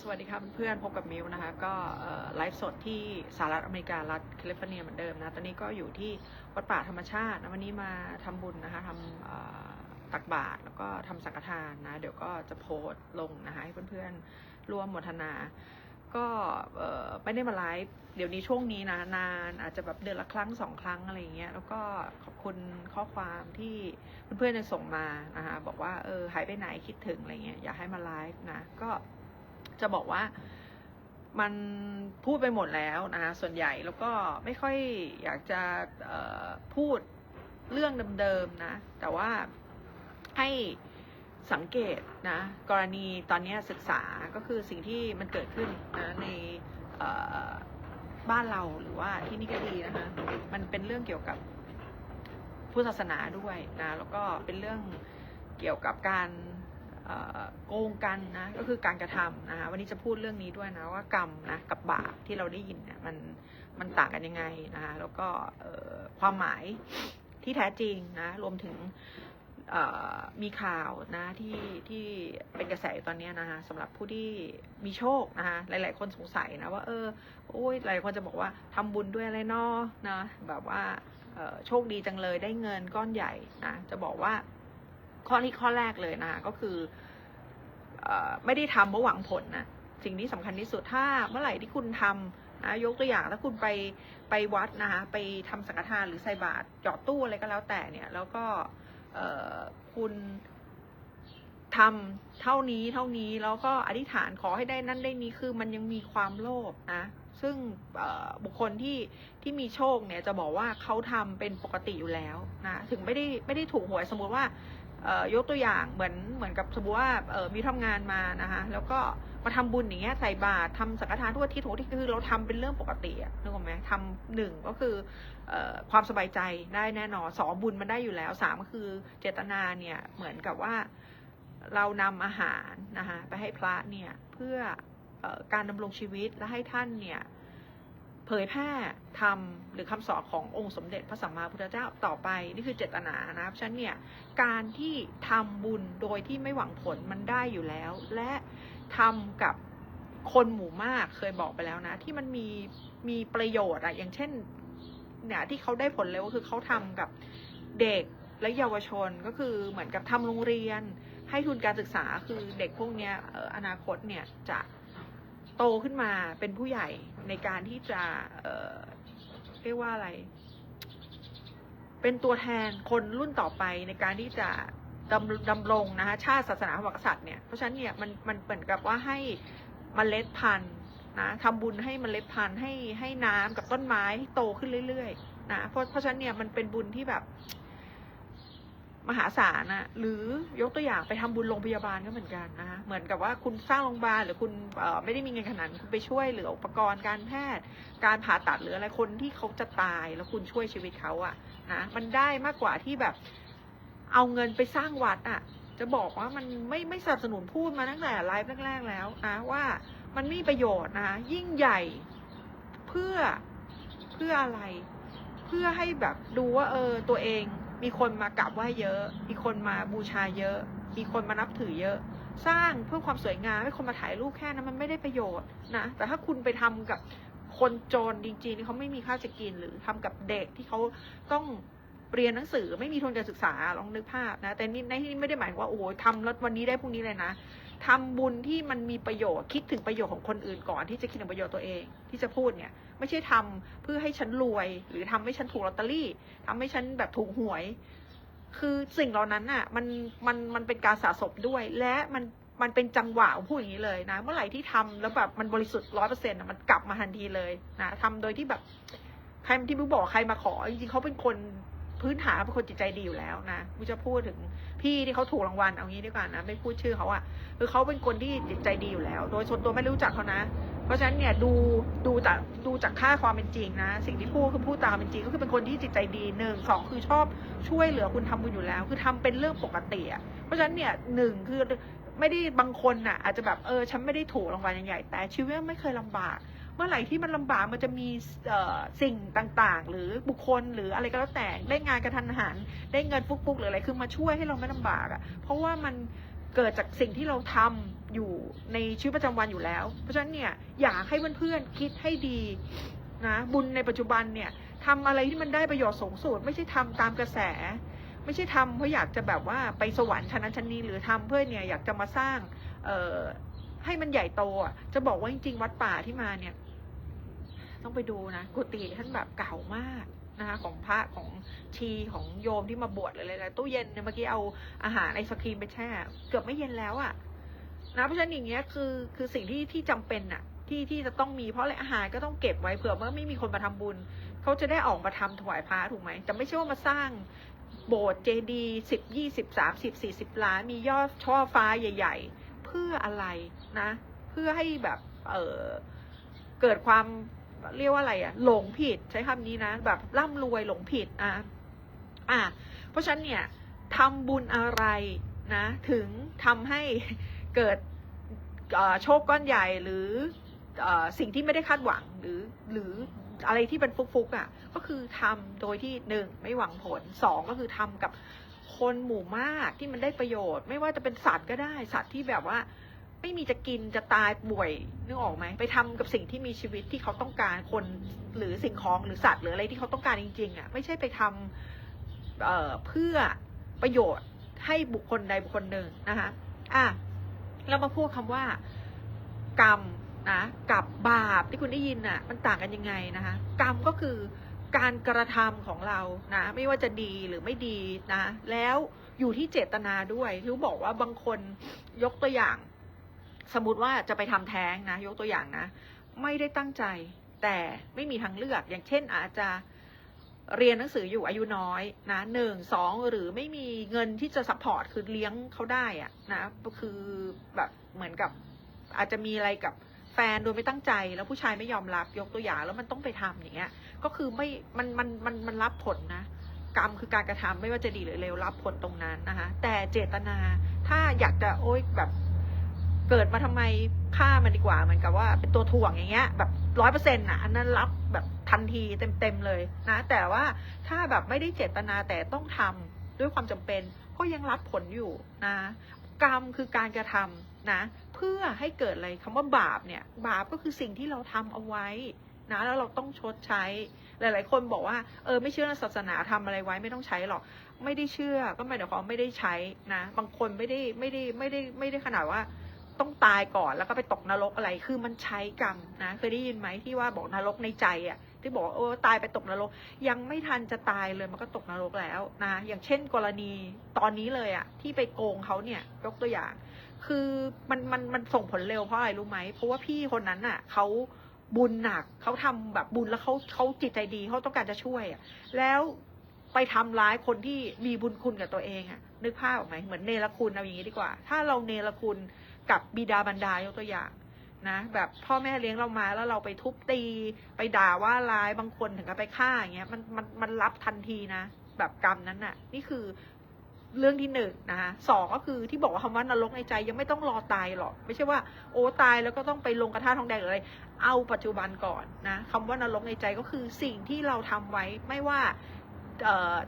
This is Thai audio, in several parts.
สวัสดีครับเพื่อนพบกับมิวนะคะ ก็ไลฟ์สดที่สหรัฐอเมริการัฐแคลิฟอร์เนียเหมือนเดิมนะ ตอนนี้ก็อยู่ที่วัดป่าธรรมชาตินะวันนี้มาทำบุญนะคะทำตักบาตรแล้วก็ทำสังฆทานนะ เดี๋ยวก็จะโพสต์ลงนะคะ ให้เพื่อนๆร่วมมทนา ก็ไม่ได้มาไลฟ์เดี๋ยวนี้ช่วงนี้นะนานอาจจะแบบเดือนละครั้งสองครั้งอะไรอย่างเงี้ยแล้วก็ขอบคุณข้อความที่เพื่อนๆส่งมานะคะบอกว่าเออหายไปไหนคิดถึงอะไรเงี้ยอยากให้มาไลฟ์นะก็ จะบอกว่ามันพูดไปหมดแล้วนะคะส่วนใหญ่แล้วก็ไม่ค่อยอยากจะพูดเรื่องเดิมๆนะ แต่ว่าให้สังเกตนะกรณีตอนนี้ศึกษาก็คือสิ่งที่มันเกิดขึ้นนะในบ้านเราหรือว่าที่นี่ก็ดีนะคะมันเป็นเรื่องเกี่ยวกับพุทธศาสนาด้วยนะแล้วก็เป็นเรื่องเกี่ยวกับการ โกงกันนะก็คือการกระทำนะคะวันนี้จะพูดเรื่องนี้ด้วยนะว่ากรรมนะกับบาปที่เราได้ยินเนี่ยมันมันต่างกันยังไงนะคะแล้วก็ความหมายที่แท้จริงนะรวมถึงมีข่าวนะที่ที่เป็นกระแสตอนนี้นะคะสำหรับผู้ที่มีโชคนะคะหลาย ๆ คนสงสัยนะว่าเออโอ้ยหลายคนจะบอกว่าทำบุญด้วยอะไรเนาะนะแบบว่าโชคดีจังเลยได้เงินก้อนใหญ่นะจะบอกว่า ข้อที่ข้อแรกเลยนะคะก็คืออไม่ได้ทำเพราะหวังผลนะสิ่งที่สำคัญที่สุดถ้าเมื่อไหร่ที่คุณทำนะยกตัวอย่างถ้าคุณไปไปวัดนะคะไปทำสังฆทานหรือใส่บาตรหยอดตู้อะไรก็แล้วแต่เนี่ยแล้วก็คุณทำเท่านี้เท่านี้แล้วก็อธิษฐานขอให้ได้นั่นได้นี้คือมันยังมีความโลภนะซึ่งบุคคลที่ที่มีโชคเนี่ยจะบอกว่าเขาทำเป็นปกติอยู่แล้วนะถึงไม่ได้ไม่ได้ถูกหวยสมมุติว่า ยกตัวอย่างเหมือนเหมือนกับสมมติว่ามีทำงานมานะคะแล้วก็มาทำบุญอย่างเงี้ยใส่บาตรทำสังฆทานทุกอาทิตย์ทุกอาทิตย์คือเราทำเป็นเรื่องปกติอะนึกออกไหมทำหนึ่งก็คืออความสบายใจได้แน่นอนสองบุญมันได้อยู่แล้วสามก็คือเจตนาเนี่ยเหมือนกับว่าเรานำอาหารนะคะไปให้พระเนี่ยเพื่อออการดำรงชีวิตและให้ท่านเนี่ย เผยแพร่ธรรมหรือคำสอนขององค์สมเด็จพระสัมมาพุทธเจ้าต่อไป นี่คือเจตนานะเพราะฉะนั้นเนี่ยการที่ทำบุญโดยที่ไม่หวังผลมันได้อยู่แล้ว และทำกับคนหมู่มากเคยบอกไปแล้วนะ ที่มันมีมีประโยชน์อะอย่างเช่นเนี่ยที่เขาได้ผลเร็วก็คือเขาทำกับเด็กและเยาวชนก็คือเหมือนกับทำโรงเรียน ให้ทุนการศึกษาคือเด็กพวกเนี้ยอนาคตเนี่ยจะ โตขึ้นมาเป็นผู้ใหญ่ในการที่จะ เอ่อเรียกว่าอะไร เป็นตัวแทนคนรุ่นต่อไปในการที่จะดำดำรงนะคะชาติศาสนาพระมหากษัตริย์เนี่ยเพราะฉะนั้นเนี่ยมันมันเหมือนกับว่าให้มเมล็ดพันธุ์นะทำบุญให้มเมล็ดพันธุ์ให้ให้น้ำกับต้นไม้ให้โตขึ้นเรื่อยๆนะเพราะเพราะฉะนั้นเนี่ยมันเป็นบุญที่แบบ มหาศาลนะหรือยกตัวอย่างไปทำบุญโรงพยาบาลก็เหมือนกันนะคะเหมือนกับว่าคุณสร้างโรงพยาบาลหรือคุณไม่ได้มีเงินขนาดคุณไปช่วยเหลืออุปกรณ์การแพทย์ การผ่าตัดหรืออะไรคนที่เขาจะตายแล้วคุณช่วยชีวิตเขาอะนะมันได้มากกว่าที่แบบ เอาเงินไปสร้างวัดอะจะบอกว่ามันไม่ไม่สนับสนุนพูดมาตั้งแต่ไลฟ์แรกๆแล้วนะว่ามันไม่มีประโยชน์นะยิ่งใหญ่เพื่อเพื่ออะไร เพื่อให้แบบดูว่าเออตัวเอง มีคนมากราบไหว้เยอะ มีคนมาบูชาเยอะ มีคนมานับถือเยอะ สร้างเพื่อความสวยงามให้คนมาถ่ายรูปแค่นั้นมันไม่ได้ประโยชน์นะ แต่ถ้าคุณไปทำกับคนจนจริงๆที่เขาไม่มีข้าวจะกินหรือทำกับเด็กที่เขาต้องเรียนหนังสือไม่มีทุนการศึกษาลองนึกภาพนะ แต่นี่ในที่นี้ไม่ได้หมายว่าโอ้โหทำแล้ววันนี้ได้พรุ่งนี้เลยนะ ทำบุญที่มันมีประโยชน์คิดถึงประโยชน์ของคนอื่นก่อนที่จะคิดถึงประโยชน์ตัวเอง ที่จะพูดเนี่ย ไม่ใช่ทำเพื่อให้ฉันรวย หรือทำให้ฉันถูกลอตเตอรี่ทำให้ฉันแบบถูกหวย คือสิ่งเหล่านั้นน่ะมันมันมันเป็นการสะสมด้วย และมันมันเป็นจังหวะพูดอย่างนี้เลยนะ เมื่อไหร่ที่ทำแล้วแบบมันบริสุทธิ์ร้อยเปอร์เซ็นต์มันกลับมาทันทีเลยนะทำโดยที่แบบใครที่บูบอกใครมาขอจริงๆเขาเป็นคน พื้นฐานเป็นคนจิตใจดีอยู่แล้วนะบูจะพูดถึงพี่ที่เขาถูกรางวัลเอางี้ดีกว่านะไม่พูดชื่อเขาอะคือเขาเป็นคนที่จิตใจดีอยู่แล้ว โดยส่วนตัวไม่รู้จักเขานะ เพราะฉะนั้นเนี่ยดูดูจากดูจากค่าความเป็นจริงนะ สิ่งที่พูดคือพูดตามเป็นจริง ก็คือเป็นคนที่จิตใจดีหนึ่งสองคือชอบช่วยเหลือคุณทำบุญอยู่แล้ว คือทำเป็นเรื่องปกติอะเพราะฉะนั้นเนี่ยหนึ่งคือไม่ได้บางคนน่ะอาจจะแบบเออฉันไม่ได้ถูกรางวัลใหญ่แต่ชีวิตไม่เคยลำบาก เมื่อไหร่ที่มันลำบากมันจะมีสิ่งต่างๆ หรือบุคคลหรืออะไรก็แล้วแต่ได้งานกระทันหันได้เงินฟุกๆหรืออะไรคือมาช่วยให้เราไม่ลำบากอะ เพราะว่ามันเกิดจากสิ่งที่เราทำอยู่ในชีวิตประจำวันอยู่แล้ว เพราะฉะนั้นเนี่ยอยากให้เพื่อนๆคิดให้ดีนะบุญในปัจจุบันเนี่ยทำอะไรที่มันได้ประโยชน์สูงสุดไม่ใช่ทำตามกระแส ไม่ใช่ทำเพราะอยากจะแบบว่าไปสวรรค์ชั้นนั้นชั้นนี้หรือทำเพื่อเนี่ยอยากจะมาสร้างเให้มันใหญ่โตอะจะบอกว่าจริงๆ วัดป่าที่มาเนี่ย ต้องไปดูนะกุฏิท่านแบบเก่ามากนะคะของพระของชีของโยมที่มาบวชอะไรอะไรตู้เย็นเนี่ยเมื่อกี้เอาอาหารไอศครีมไปแช่ เกือบไม่เย็นแล้วอะ่ะนะเพราะฉะนั้นอย่างเงี้ยคือคือสิ่งที่ที่จำเป็นอะ่ะที่ที่จะต้องมีเพราะอะไรอาหารก็ต้องเก็บไว้เผื่อว่าไม่มีคนมาทำบุญ เขาจะได้ออกมาทำถวายพระถูกไหมแต่ไม่ใช่ว่ามาสร้างโบสถ์เจดีสิบยี่สิบสามสิบสี่สิบล้านมียอดช่อฟ้าใหญ่ ๆ เพื่ออะไรนะ เพื่อให้แบบเออเกิดความ เรียกว่าอะไรอะหลงผิดใช้คำนี้นะ แบบร่ำรวยหลงผิดอะอะเพราะฉะนั้นเนี่ยทำบุญอะไรนะ ถึงทำให้เกิดโชคก้อนใหญ่หรือออสิ่งที่ไม่ได้คาดหวังหรือหรืออะไรที่เป็นฟุกๆอะก็คือทำโดยที่หนึ่งไม่หวังผลสองก็คือทำกับคนหมู่มากที่มันได้ประโยชน์ ไม่ว่าจะเป็นสัตว์ก็ได้สัตว์ที่แบบว่า ไม่มีจะกินจะตายป่วยนึกออกไหมไปทำกับสิ่งที่มีชีวิตที่เขาต้องการคนหรือสิ่งของหรือสัตว์หรืออะไรที่เขาต้องการจริงๆอะไม่ใช่ไปทำเเพื่อประโยชน์ให้บุคคลใดบุคคลหนึ่งนะคะอะเรามาพูดคำว่า กรรมนะกับบาปที่คุณได้ยินน่ะ มันต่างกันยังไงนะคะกรรมก็คือการกระทำของเรานะ ไม่ว่าจะดีหรือไม่ดีนะ แล้วอยู่ที่เจตนาด้วยที่บอกว่าบางคนยกตัวอย่าง สมมติว่าจะไปทำแท้งนะ ยกตัวอย่างนะ ไม่ได้ตั้งใจ แต่ไม่มีทางเลือก อย่างเช่นอาจจะเรียนหนังสืออยู่อายุน้อยนะหนึ่งสองหรือไม่มีเงินที่จะซัพพอร์ตคือเลี้ยงเขาได้อะนะคือแบบเหมือนกับอาจจะมีอะไรกับแฟนโดยไม่ตั้งใจ แล้วผู้ชายไม่ยอมรับยกตัวอย่างแล้วมันต้องไปทำอย่างเงี้ย ก็คือไม่มันมันมันมันรับผลนะกรรมคือการกระทำไม่ว่าจะดีหรือเลวรับผลตรงนั้นนะคะแต่เจตนาถ้าอยากจะโอ๊ยแบบ เกิดมาทำไมฆ่ามันดีกว่าเหมือนกับว่าเป็นตัวถ่วงอย่างเงี้ย แบบร้อยเปอร์เซ็นต์อะอันนั้นรับแบบทันทีเต็มๆเลยนะ แต่ว่าถ้าแบบไม่ได้เจตนาแต่ต้องทำด้วยความจำเป็นก็ยังรับผลอยู่นะ กรรมคือการกระทำนะ เพื่อให้เกิดอะไรคำว่าบาปเนี่ย บาปก็คือสิ่งที่เราทำเอาไว้นะแล้วเราต้องชดใช้ หลาย ๆ คนบอกว่าเออไม่เชื่อศาสนาทำอะไรไว้ไม่ต้องใช้หรอก ไม่ได้เชื่อก็หมายถึงความไม่ได้ใช้นะ บางคนไม่ได้ไม่ได้ไม่ได้ไม่ได้ขนาดว่า ต้องตายก่อนแล้วก็ไปตกนรกอะไร คือมันใช้กรรมนะ เคยได้ยินไหมที่ว่าบอกนรกในใจอะ ที่บอกว่าโอ้ตายไปตกนรก ยังไม่ทันจะตายเลยมันก็ตกนรกแล้วนะ อย่างเช่นกรณีตอนนี้เลยอะ ที่ไปโกงเขาเนี่ยยกตัวอย่าง คือมันมันมันส่งผลเร็วเพราะอะไรรู้ไหม เพราะว่าพี่คนนั้นอะเขาบุญหนักเขาทำแบบบุญแล้วเขาเขาจิตใจดีเขาต้องการจะช่วยอะ แล้วไปทำร้ายคนที่มีบุญคุณกับตัวเองอะ นึกภาพออกไหมเหมือนเนรคุณเอาอย่างนี้ดีกว่า ถ้าเราเนรคุณ กับบิดาบรรดายกตัวอย่างนะแบบพ่อแม่เลี้ยงเรามาแล้วเราไปทุบตี ไปด่าว่าร้ายบางคนถึงกับไปฆ่าอย่างเงี้ยมันมันมันรับทันทีนะ แบบกรรมนั้นน่ะ นี่คือเรื่องที่หนึ่งนะคะสองก็คือที่บอกว่าคำว่านรกในใจยังไม่ต้องรอตายหรอก ไม่ใช่ว่าโอ้ตายแล้วก็ต้องไปลงกระทะทองแดงหรืออะไร เอาปัจจุบันก่อนนะคำว่านรกในใจก็คือสิ่งที่เราทำไว้ไม่ว่า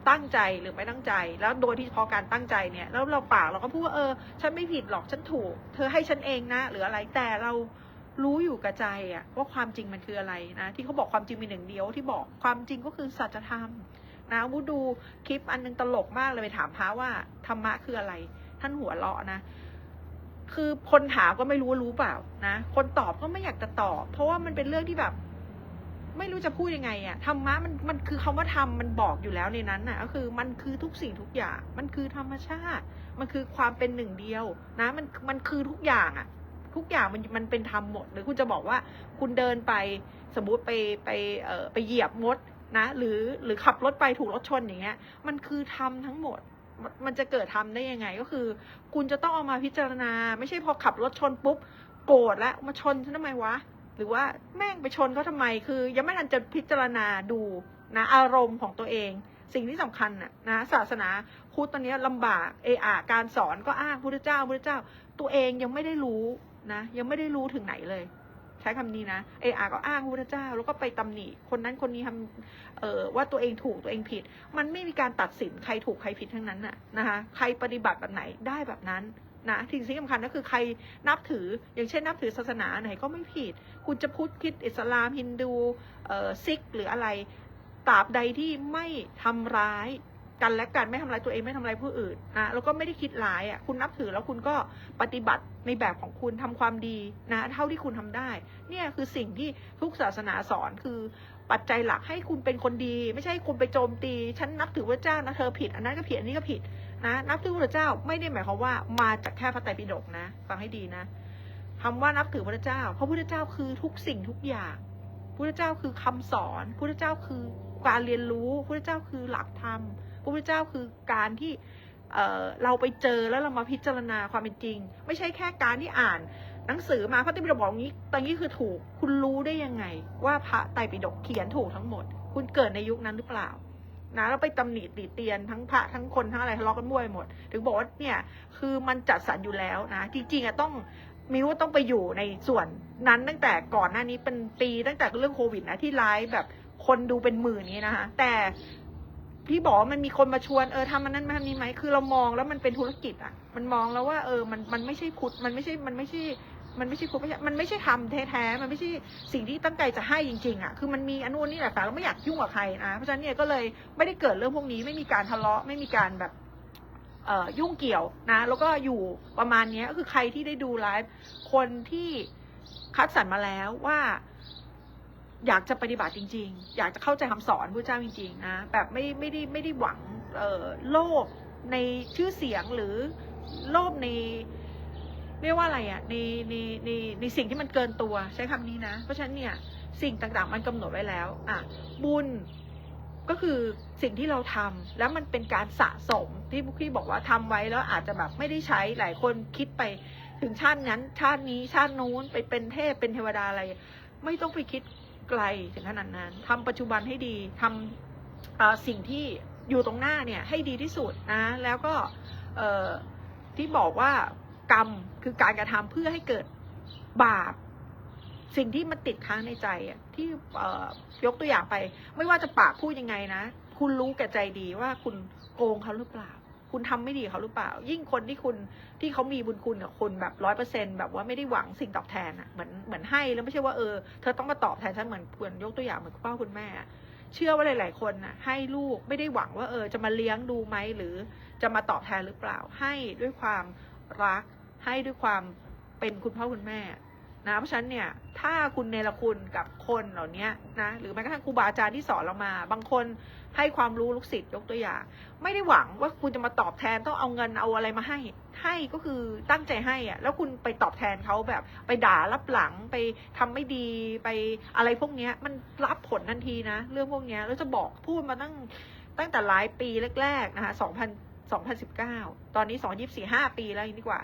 ตั้งใจหรือไม่ตั้งใจ แล้วโดยที่พอการตั้งใจเนี่ย แล้วเราปากเราก็พูดว่าเออ ฉันไม่ผิดหรอกฉันถูก เธอให้ฉันเองนะ หรืออะไรแต่เรารู้อยู่กับใจอะว่าความจริงมันคืออะไรนะ ที่เขาบอกความจริงมีหนึ่งเดียวที่บอกความจริงก็คือสัจธรรมนะวูดูคลิปอันนึงตลกมากเลยไปถามพระว่าธรรมะคืออะไร ท่านหัวเราะนะคือคนถามก็ไม่รู้ว่ารู้เปล่านะ คนตอบก็ไม่อยากจะตอบ เพราะว่ามันเป็นเรื่องที่แบบ ไม่รู้จะพูดยังไงอะธรรมะมันมันคือคำว่าธรรมมันบอกอยู่แล้วในนั้นน่ะก็คือมันคือทุกสิ่งทุกอย่าง มันคือธรรมชาติ มันคือความเป็นหนึ่งเดียวนะมันมันคือทุกอย่างอะทุกอย่างมันมันเป็นธรรมหมด หรือคุณจะบอกว่าคุณเดินไปสมมุติไปไปเอ่อไปเหยียบมดนะหรือหรือขับรถไปถูกรถชนอย่างเงี้ย มันคือธรรมทั้งหมดมันมันจะเกิดธรรมได้ยังไงก็คือ คุณจะต้องเอามาพิจารณา ไม่ใช่พอขับรถชนปุ๊บโกรธแล้วมาชนฉันทำไมวะ หรือว่าแม่งไปชนเขาทำไม คือ ยังไม่ทันจะพิจารณาดูนะอารมณ์ของตัวเอง สิ่งที่สำคัญน่ะนะศาสนาพุทธตอนนี้ลำบากเออาการสอนก็อ้างพุทธเจ้าพุทธเจ้า ตัวเองยังไม่ได้รู้นะยังไม่ได้รู้ถึงไหนเลย ใช้คำนี้นะเออาก็อ้างพระพุทธเจ้า แล้วก็ไปตำหนิคนนั้นคนนี้ทำเอ่อว่าตัวเองถูกตัวเองผิด มันไม่มีการตัดสินใครถูกใครผิดทั้งนั้นน่ะนะคะใครปฏิบัติแบบไหนได้แบบนั้น นะสิ่งที่สำคัญก็คือใครนับถือ อย่างเช่นนับถือศาสนาไหนก็ไม่ผิด คุณจะพุทธคิดอิสลามฮินดูซิกหรืออะไรตราบใดที่ไม่ทำร้ายกันและกันไม่ทำร้ายตัวเองไม่ทำร้ายผู้อื่นนะแล้วก็ไม่ได้คิดร้ายอะคุณนับถือแล้วคุณก็ปฏิบัติในแบบของคุณทำความดีนะเท่าที่คุณทำได้ เนี่ยคือสิ่งที่ทุกศาสนาสอนคือปัจจัยหลักให้คุณเป็นคนดี ไม่ใช่คุณไปโจมตี ฉันนับถือพระเจ้านะเธอผิด อันนั้นก็ผิดอันนี้ก็ผิด นะนับถือพระเจ้าไม่ได้หมายความว่ามาจากแค่พระไตรปิฎกนะ ฟังให้ดีนะคำว่านับถือพระเจ้า เพราะพระเจ้าคือทุกสิ่งทุกอย่างพระเจ้าคือคำสอนพระเจ้าคือการเรียนรู้พระเจ้าคือหลักธรรมพระเจ้าคือการที่เออเราไปเจอแล้วเรามาพิจารณาความเป็นจริง ไม่ใช่แค่การที่อ่านหนังสือมาพระไตรปิฎกบอกอย่างนี้ตอนนี้คือถูก คุณรู้ได้ยังไง ว่าพระไตรปิฎกเขียนถูกทั้งหมด คุณเกิดในยุคนั้นหรือเปล่า นะแล้วไปตำหนิติเตียนทั้งพระทั้งคนทั้งอะไรทะเลาะกันมั่วไปหมด ถึงบอกว่าเนี่ยคือมันจัดสรรอยู่แล้วนะ จริงๆอะต้องมิวต้องไปอยู่ในส่วนนั้นตั้งแต่ก่อนหน้านี้เป็นปีตั้งแต่เรื่องโควิดนะที่ไลฟ์แบบคนดูเป็นหมื่นนี้นะคะแต่พี่บอกมันมีคนมาชวนเออทำมันนั้นมาทำนี้ไหมคือเรามองแล้วมันเป็นธุรกิจอะมันมองแล้วว่าเออมันมันไม่ใช่พุทธมันไม่ใช่มันไม่ใช่ มันไม่ใช่พุทธไม่ใช่มันไม่ใช่ทำแท้ๆมันไม่ใช่สิ่งที่ตั้งใจจะให้จริงๆอะคือมันมีอนุนี่แหละค่ะเราไม่อยากยุ่งกับใครนะเพราะฉะนั้นเนี่ยก็เลยไม่ได้เกิดเรื่องพวกนี้ไม่มีการทะเลาะไม่มีการแบบเอ่อยุ่งเกี่ยวนะ แล้วก็อยู่ประมาณนี้ก็คือใครที่ได้ดูไลฟ์คนที่คัดสรรมาแล้วว่าอยากจะปฏิบัติจริง ๆ อยากจะเข้าใจคำสอนพระเจ้าจริง ๆ นะ แบบไม่ไม่ได้ไม่ได้หวังเอ่อโลภในชื่อเสียงหรือโลภใน เรียกว่าอะไรอะ่ะในในในในสิ่งที่มันเกินตัวใช้คำนี้นะ เพราะฉะนั้นเนี่ยสิ่งต่างๆ มันกำหนดไว้แล้วอะบุญก็คือสิ่งที่เราทำแล้วมันเป็นการสะสมที่พวกพี่บอกว่าทำไว้แล้วอาจจะแบบไม่ได้ใช้หลายคนคิดไปถึงชาตินั้น ชาตินี้ชาตินู้นไปเป็นเทพเป็นเทวดาอะไร ไม่ต้องไปคิดไกลถึงขนาดนั้นทำปัจจุบันให้ดีทำเอ่อสิ่งที่อยู่ตรงหน้าเนี่ยให้ดีที่สุดนะแล้วก็ที่บอกว่า กรรมคือการกระทำเพื่อให้เกิดบาป สิ่งที่มันติดค้างในใจอะที่ยกตัวอย่างไป ไม่ว่าจะปากพูดยังไงนะ คุณรู้แก่ใจดีว่าคุณโกงเขาหรือเปล่า คุณทำไม่ดีเขาหรือเปล่า ยิ่งคนที่คุณที่เขามีบุญคุณกับคุณแบบร้อยเปอร์เซ็นแบบว่าไม่ได้หวังสิ่งตอบแทนอะเหมือนเหมือนให้แล้วไม่ใช่ว่าเออเธอต้องมาตอบแทนฉันเหมือนเหมือนยกตัวอย่างเหมือนคุณพ่อคุณแม่อะเชื่อว่าหลาย ๆ คนน่ะให้ลูกไม่ได้หวังว่าเออจะมาเลี้ยงดูไหมหรือจะมาตอบแทนหรือเปล่าให้ด้วยความรัก ให้ด้วยความเป็นคุณพ่อคุณแม่นะเพราะฉะนั้นเนี่ยถ้าคุณเนรคุณกับคนเหล่านี้นะหรือแม้กระทั่งครูบาอาจารย์ที่สอนเรามา บางคนให้ความรู้ลูกศิษย์ยกตัวอย่าง ไม่ได้หวังว่าคุณจะมาตอบแทนต้องเอาเงินเอาอะไรมาให้ให้ก็คือตั้งใจให้อะแล้วคุณไปตอบแทนเขาแบบ ไปด่ารับหลังไปทำไม่ดีไปอะไรพวกเนี้ยมันรับผลทันทีนะ เรื่องพวกเนี้ยแล้วจะบอกพูดมาตั้งตั้งแต่หลายปีแรกๆนะคะ2000 2019 ตอนนี้ 2024 5 ปีแล้วอย่างนี้ดีกว่า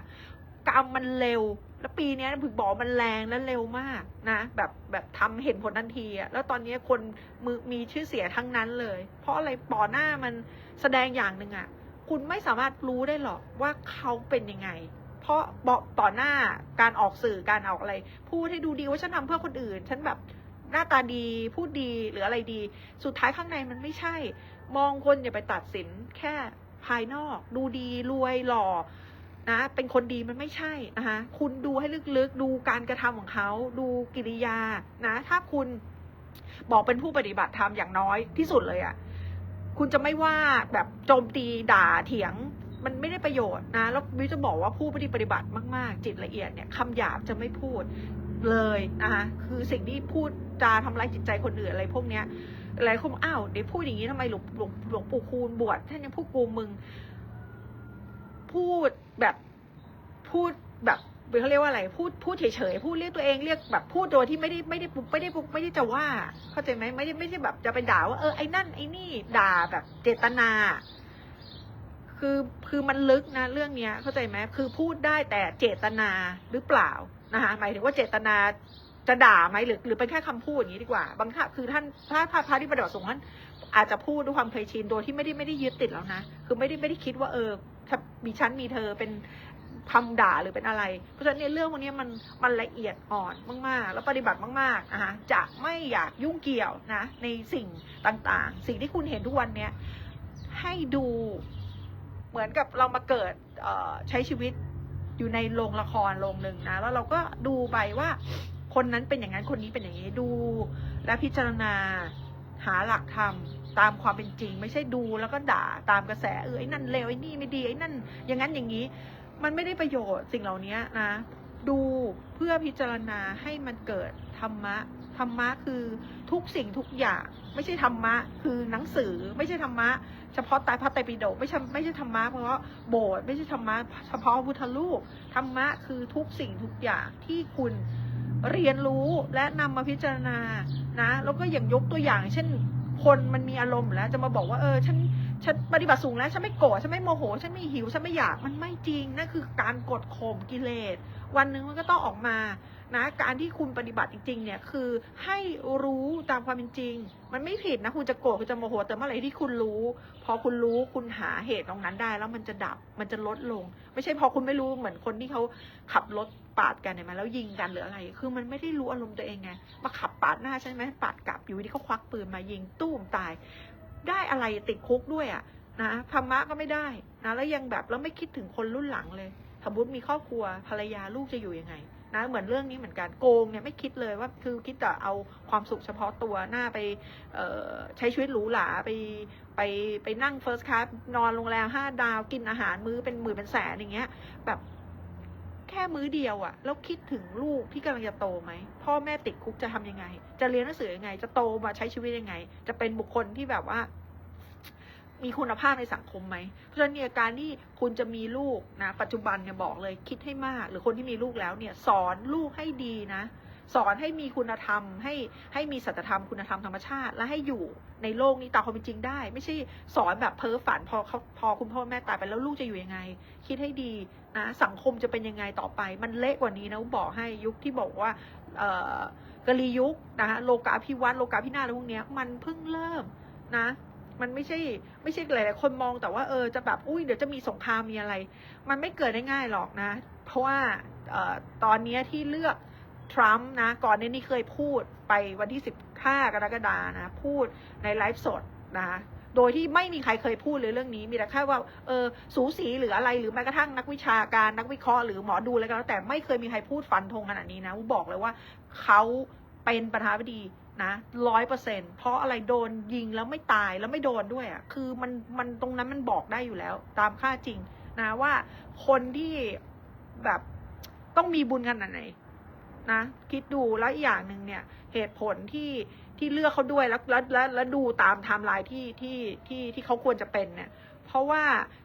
กรรมมันเร็ว แล้วปีนี้ผึกบอกมันแรงและเร็วมากนะ แบบแบบทำเห็นผลทันทีอะแล้วตอนนี้คนมือมีชื่อเสียทั้งนั้นเลย เพราะอะไรปอหน้ามันแสดงอย่างหนึ่งอะคุณไม่สามารถรู้ได้หรอกว่าเขาเป็นยังไง เพราะบอกต่อหน้าการออกสื่อการออกอะไร พูดให้ดูดีว่าฉันทำเพื่อคนอื่น ฉันแบบหน้าตาดีพูดดีหรืออะไรดี สุดท้ายข้างในมันไม่ใช่ มองคนอย่าไปตัดสินแค่ภายนอก ดูดีรวยหล่อ นะเป็นคนดีมันไม่ใช่นะคะคุณดูให้ลึกๆ ดูการกระทำของเขา ดูกิริยานะ ถ้าคุณบอกเป็นผู้ปฏิบัติธรรมอย่างน้อยที่สุดเลยอะ่ะคุณจะไม่ว่าแบบโจมตีด่าเถียง มันไม่ได้ประโยชน์นะแล้ววิวจะบอกว่าผู้ปฏิบัติมากๆ จิตละเอียดเนี่ยคำหยาบจะไม่พูดเลยนะคะคือสิ่งที่พูดจาทำร้ายจิตใจคนอื่นอะไรพวกเนี้ยหลายคนอกอ้าวเดี๋ยวพูดอย่างนี้ทำไมหลวงหลวงหลวงปู่คูณบวชท่านยังพูดกูมึง พูดแบบพูดแบบเขาเรียกว่าอะไร พูดพูดเฉยๆพูดเรียกตัวเองเรียกแบบพูดโดยที่ไม่ได้ไม่ได้ไม่ได้ไม่ได้จะว่า เข้าใจไหมไม่ได้ไม่ใช่แบบจะไปด่าว่าเออไอ้นั่นไอ้นี่ด่าแบบเจตนา คือคือมันลึกนะเรื่องเนี้ย เข้าใจไหมคือพูดได้แต่เจตนาหรือเปล่านะคะหมายถึงว่าเจตนาจะด่าไหมหรือหรือเป็นแค่คำพูดอย่างนี้ดีกว่า บางท่าคือท่านถ้าพระพระที่ปฏิบัติสงฆ์ท่านอาจจะพูดด้วยความเคยชินโดยที่ไม่ได้ไม่ได้ยึดติดแล้วนะ คือไม่ได้ไม่ได้คิดว่าเออ ถ้ามีชั้นมีเธอเป็นคำด่าหรือเป็นอะไร เพราะฉะนั้นเนเรื่องพวกนี้มันมันละเอียดอ่อนมากๆ แล้วปฏิบัติมากๆนะคะจะไม่อยากยุ่งเกี่ยวนะในสิ่งต่างๆ สิ่งที่คุณเห็นทุกวันเนี้ยให้ดูเหมือนกับเรามาเกิดใช้ชีวิตอยู่ในโรงละครโรงหนึ่งนะแล้วเราก็ดูไปว่าคนนั้นเป็นอย่างนั้นคนนี้เป็นอย่างนี้ดู และพิจารณาหาหลักธรรม ตามความเป็นจริง ไม่ใช่ดูแล้วก็ด่าตามกระแสเออไอ้นั่นเลวไอ้นี่ไม่ดีไอ้นั่น อย่างนั้นอย่างนี้ มันไม่ได้ประโยชน์สิ่งเหล่านี้นะ ดูเพื่อพิจารณาให้มันเกิดธรรมะธรรมะคือทุกสิ่งทุกอย่าง ไม่ใช่ธรรมะ คือหนังสือไม่ใช่ธรรมะ เฉพาะตายพระไตรปิฎกไม่ใช่ไม่ใช่ธรรมะเพราะโบสถ์ไม่ใช่ธรรมะเฉพาะพุทธรูปธรรมะคือทุกสิ่งทุกอย่างที่คุณเรียนรู้และนำมาพิจารณานะ แล้วก็อย่างยกตัวอย่าง เช่น คนมันมีอารมณ์แล้ว จะมาบอกว่าเออฉันฉันปฏิบัติสูงแล้วฉันไม่โกรธฉันไม่โมโห ฉันไม่หิวฉันไม่อยากมันไม่จริงนั่นคือการกดข่มกิเลส วันหนึ่งมันก็ต้องออกมา นะการที่คุณปฏิบัติจริงๆเนี่ยคือให้รู้ตามความเป็นจริง มันไม่ผิดนะคุณจะโกรธคุณจะโมโหแต่เมื่อไหร่ที่คุณรู้ พอคุณรู้คุณหาเหตุตรงนั้นได้ แล้วมันจะดับมันจะลดลง ไม่ใช่พอคุณไม่รู้เหมือนคนที่เขาขับรถปาดกันเนี่ยมาแล้วยิงกันหรืออะไร คือมันไม่ได้รู้อารมณ์ตัวเองไงมาขับปาดหน้าใช่ไหมปาดกลับอยู่ดีเขาควักปืนมายิงตู้มตาย ได้อะไรติดคุกด้วยอะนะธรรมะก็ไม่ได้นะแล้วยังแบบแล้วไม่คิดถึงคนรุ่นหลังเลย สมมติมีครอบครัวภรรยาลูกจะอยู่ยังไงนะเหมือนเรื่องนี้เหมือนกันโกงเนี่ยไม่คิดเลยว่าคือคิดแต่เอาความสุขเฉพาะตัวหน้าไปใช้ชีวิตหรูหราไปไปไปนั่งเฟิร์สคลาสนอนโรงแรมห้าดาวกินอาหารมื้อเป็นหมื่นเป็นแสนอย่างเงี้ย แบบแค่มื้อเดียวอะแล้วคิดถึงลูกที่กำลังจะโตไหมพ่อแม่ติดคุกจะทำยังไง จะเรียนหนังสือยังไง จะโตมาใช้ชีวิตยังไง จะเป็นบุคคลที่แบบว่า มีคุณภาพในสังคมไหม เพราะฉะนั้นเนี่ยการที่คุณจะมีลูกนะ ปัจจุบันเนี่ยบอกเลยคิดให้มาก หรือคนที่มีลูกแล้วเนี่ยสอนลูกให้ดีนะ สอนให้มีคุณธรรม ให้ให้มีสัจธรรมคุณธรรมธรรมชาติ และให้อยู่ในโลกนี้ตามความเป็นจริงได้ ไม่ใช่สอนแบบเพ้อฝันพอเขาพอคุณพ่อแม่ตายไปแล้วลูกจะอยู่ยังไง คิดให้ดีนะสังคมจะเป็นยังไงต่อไป มันเละกว่านี้นะบอกให้ยุคที่บอกว่าเอ่อกะลียุคนะโลกาภิวัตน์โลกาภินาศอะไรพวกเนี้ยมันเพิ่งเริ่มนะ มันไม่ใช่ไม่ใช่หลาย ๆ คนมองแต่ว่าเออจะแบบอุ้ยเดี๋ยวจะมีสงครามมีอะไร มันไม่เกิดได้ง่ายหรอกนะ เพราะว่าออตอนนี้ที่เลือกทรัมป์นะ ก่อนหน้นี้เคยพูดไปวันที่ 15 กรกฎานะ พูดในไลฟ์สดนะโดยที่ไม่มีใครเคยพูดเลยเรื่องนี้มีแต่แค่ว่าเออสูสีหรืออะไรหรือแม้กระทั่งนักวิชาการนักวิเคราะห์หรือหมอดูอะไรก็แล้วแต่ไม่เคยมีใครพูดฟันธงขนาดนี้นะบอกเลยว่าเขาเป็นประธานาธิบดี นะร้อยเปอร์เซ็นเพราะอะไรโดนยิงแล้วไม่ตายแล้วไม่โดนด้วยอะคือมันมันตรงนั้นมันบอกได้อยู่แล้ว ตามค่าจริงนะว่าคนที่แบบต้องมีบุญขนาดไหนนะคิดดูแล้วอีกอย่างหนึ่งเนี่ยเหตุผลที่ที่เลือกเขาด้วยแล้วแล้วแล้วแล้วดูตามไทม์ไลน์ที่ที่ที่ที่เขาควรจะเป็นเนี่ย เพราะว่า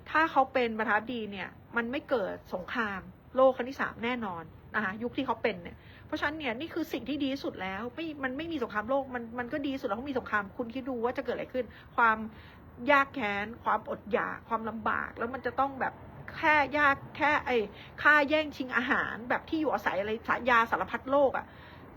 ถ้าเขาเป็นประธานดีเนี่ย มันไม่เกิดสงครามโลกครั้งที่สามแน่นอนนะคะยุคที่เขาเป็นเนี่ย เพราะฉะนั้นเนี่ยนี่คือสิ่งที่ดีสุดแล้วไม่มันไม่มีสงครามโลกมันมันก็ดีสุดแล้วมีสงครามคุณคิดดูว่าจะเกิดอะไรขึ้น ความยากแค้น ความอดอยากความลำบาก แล้วมันจะต้องแบบแค่ยากแค่ไอ้ค่าแย่งชิงอาหาร แบบที่อยู่อาศัยอะไรสายาสารพัดโลกอะ่ะ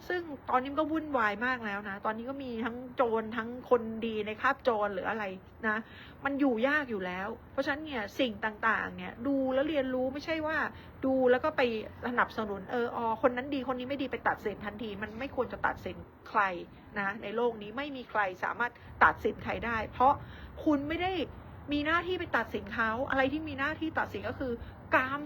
ซึ่งตอนนี้ก็วุ่นวายมากแล้วนะ ตอนนี้ก็มีทั้งโจรทั้งคนดีในคาบโจรหรืออะไรนะ มันอยู่ยากอยู่แล้ว เพราะฉะนั้นเนี่ยสิ่งต่างๆ เนี่ยดูแล้วเรียนรู้ไม่ใช่ว่า ดูแล้วก็ไปสนับสนุนเอออคนนั้นดีคนนี้ไม่ดีไปตัดสินทันที มันไม่ควรจะตัดสินใครนะ ในโลกนี้ไม่มีใครสามารถตัดสินใครได้ เพราะคุณไม่ได้มีหน้าที่ไปตัดสินเขาอะไรที่มีหน้าที่ตัดสินก็คือกรรม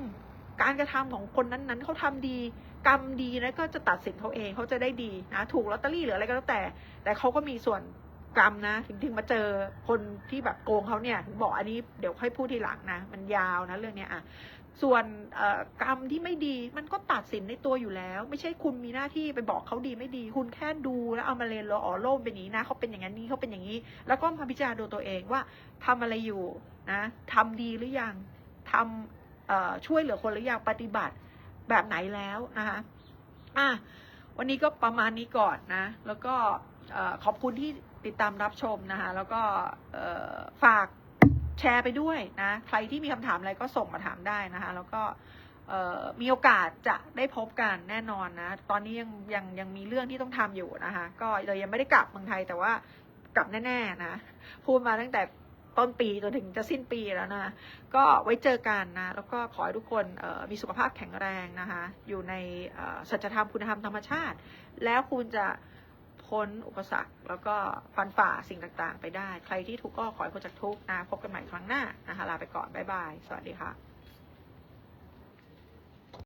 การกระทำของคนนั้นๆเขาทำดี กรรมดีนะก็จะตัดสินเขาเองเขาจะได้ดีนะถูกลอตเตอรี่หรืออะไรก็แล้วแต่ แต่เขาก็มีส่วนกรรมนะ ถึงถึงมาเจอคนที่แบบโกงเขาเนี่ยบอกอันนี้เดี๋ยวค่อยพูดทีหลังนะ มันยาวนะเรื่องเนี้ยอะส่วนกรรมที่ไม่ดีมันก็ตัดสินในตัวอยู่แล้ว ไม่ใช่คุณมีหน้าที่ไปบอกเขาดีไม่ดี คุณแค่ดูแล้วเอามาเรียนรู้อ๋อโลกเป็นอย่างนี้นะเขาเป็นอย่างนั้นนี้เขาเป็นอย่างนี้ แล้วก็มาพิจารณาดูตัวเองว่าทำอะไรอยู่นะทำดีหรือยังทำเอ่อ ช่วยเหลือคนหรือยังปฏิบัติแบบไหนแล้วนะคะอะวันนี้ก็ประมาณนี้ก่อนนะ แล้วก็ขอบคุณที่ติดตามรับชมนะคะ แล้วก็ฝากแชร์ไปด้วยนะ ใครที่มีคำถามอะไรก็ส่งมาถามได้นะคะ แล้วก็มีโอกาสจะได้พบกันแน่นอนนะ ตอนนี้ยังยังยังมีเรื่องที่ต้องทำอยู่นะคะ ก็เรายังไม่ได้กลับเมืองไทยแต่ว่ากลับแน่ ๆ นะ พูดมาตั้งแต่ ต้นปีจนถึงจะสิ้นปีแล้วนะ ก็ไว้เจอกันนะ แล้วก็ขอให้ทุกคนมีสุขภาพแข็งแรงนะคะ อยู่ในสัจธรรมคุณธรรมธรรมชาติ แล้วคุณจะพ้นอุปสรรค แล้วก็ฟันฝ่าสิ่งต่างๆ ไปได้ ใครที่ทุกข์ก็ขอให้พ้นจากทุกข์นะ พบกันใหม่ครั้งหน้านะคะ ลาไปก่อน บ๊ายบาย สวัสดีค่ะ